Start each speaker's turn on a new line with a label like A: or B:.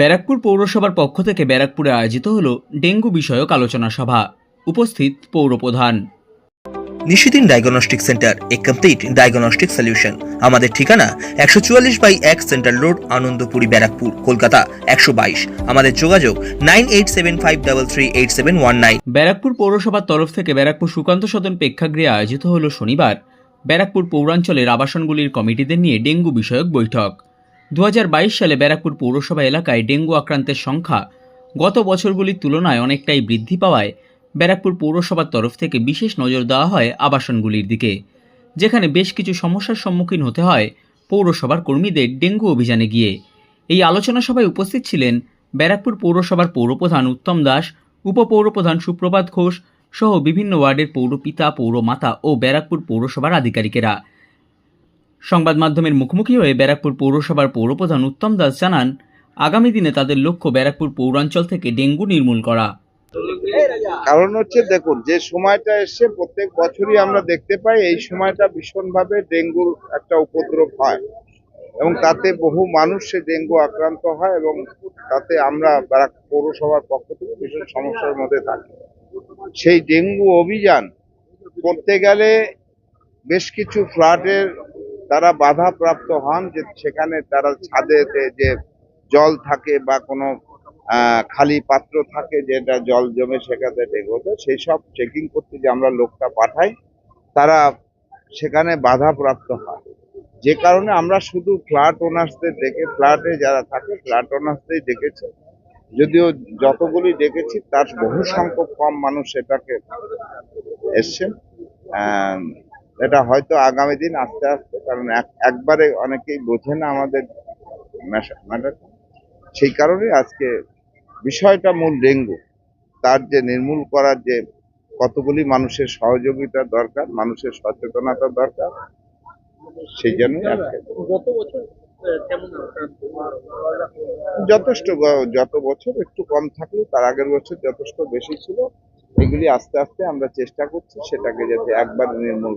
A: ব্যারাকপুর পৌরসভার পক্ষ থেকে ব্যারাকপুরে আয়োজিত হল ডেঙ্গু বিষয়ক আলোচনা সভা। উপস্থিত পৌরপ্রধান।
B: নিশিদিন ডায়াগনস্টিক সেন্টার এ কমপ্লিট ডায়াগনস্টিক সলিউশন। আমাদের ঠিকানা একশো চুয়াল্লিশ বাই এক সেন্ট্রাল রোড আনন্দপুরি ব্যারাকপুর কলকাতা একশো বাইশ। আমাদের যোগাযোগ nine eight seven five double three eight seven one nine.
A: Barrackpore পৌরসভার তরফ থেকে ব্যারাকপুর সুকান্ত সদন প্রেক্ষাগৃহে আয়োজিত হল শনিবার। ব্যারাকপুর পৌরাঞ্চলের আবাসনগুলির কমিটিদের নিয়ে ডেঙ্গু বিষয়ক বৈঠক। দু হাজার বাইশ সালে ব্যারাকপুর পৌরসভা এলাকায় ডেঙ্গু আক্রান্তের সংখ্যা গত বছরগুলির তুলনায় অনেকটাই বৃদ্ধি পাওয়ায় ব্যারাকপুর পৌরসভার তরফ থেকে বিশেষ নজর দেওয়া হয় আবাসনগুলির দিকে, যেখানে বেশ কিছু সমস্যার সম্মুখীন হতে হয় পৌরসভার কর্মীদের ডেঙ্গু অভিযানে গিয়ে। এই আলোচনা সভায় উপস্থিত ছিলেন ব্যারাকপুর পৌরসভার পৌরপ্রধান উত্তম দাস, উপপৌরপ্রধান সুপ্রভাত ঘোষ সহ বিভিন্ন ওয়ার্ডের পৌরপিতা, পৌরমাতা ও ব্যারাকপুর পৌরসভার আধিকারিকেরা। সংবাদ মাধ্যমের মুখোমুখি হয়ে ব্যারাকপুর পৌরসভার পৌরপ্রধান উত্তম দাস জানান, আগামী দিনে তাদের লক্ষ্য ব্যারাকপুর পৌরাঞ্চল থেকে ডেঙ্গু নির্মূল করা।
C: কারণ হচ্ছে, দেখুন, যে সময়টা এসছে, প্রত্যেক বছরই আমরা দেখতে পাই, এই সময়টা ভীষণভাবে ডেঙ্গুর একটা উপদ্রব হয়। এবং তাতে বহু মানুষ সে ডেঙ্গু আক্রান্ত হয় এবং তাতে আমরা পৌরসভার পক্ষ থেকে ভীষণ সমস্যার মধ্যে থাকি। সেই ডেঙ্গু অভিযান করতে গেলে বেশ কিছু ফ্ল্যাটের তারা বাধা প্রাপ্ত হন যে সেখানে তারা ছাদেতে যে জল থাকে বা কোনো খালি পাত্র থাকে যেটা জল জমে সেখানে ডেঙ্গু হতো সেই সব চেকিং করতে যে আমরা লোকটা পাঠাই, তারা সেখানে বাধা প্রাপ্ত হয় যে কারণে আমরা শুধু ফ্ল্যাট ওনার্সদের ডেকে ফ্ল্যাটে যারা থাকে ফ্ল্যাট ওনার্সদের ডেকেছি। যদিও যতগুলি ডেকেছি, তার বহু সংখ্যক কম মানুষ সেটাকে এসছেন এটা হয়তো আগামী দিন আস্তে আস্তে কারণ এক- একবারে অনেকেই বোঝে না আমাদের ম্যাটার সেই কারণে আজকে বিষয়টা মূল ডেঙ্গু তার যে নির্মূল করার যে কতগুলি মানুষের সহযোগিতা দরকার মানুষের সচেতনতা দরকার সেই জন্যই আজকে
D: গত বছর
C: যথেষ্ট যত বছর একটু কম থাকলেও তার আগের বছর যথেষ্ট বেশি ছিল এগুলি আস্তে আস্তে আমরা চেষ্টা করছি সেটাকে যাতে একবার নির্মূল।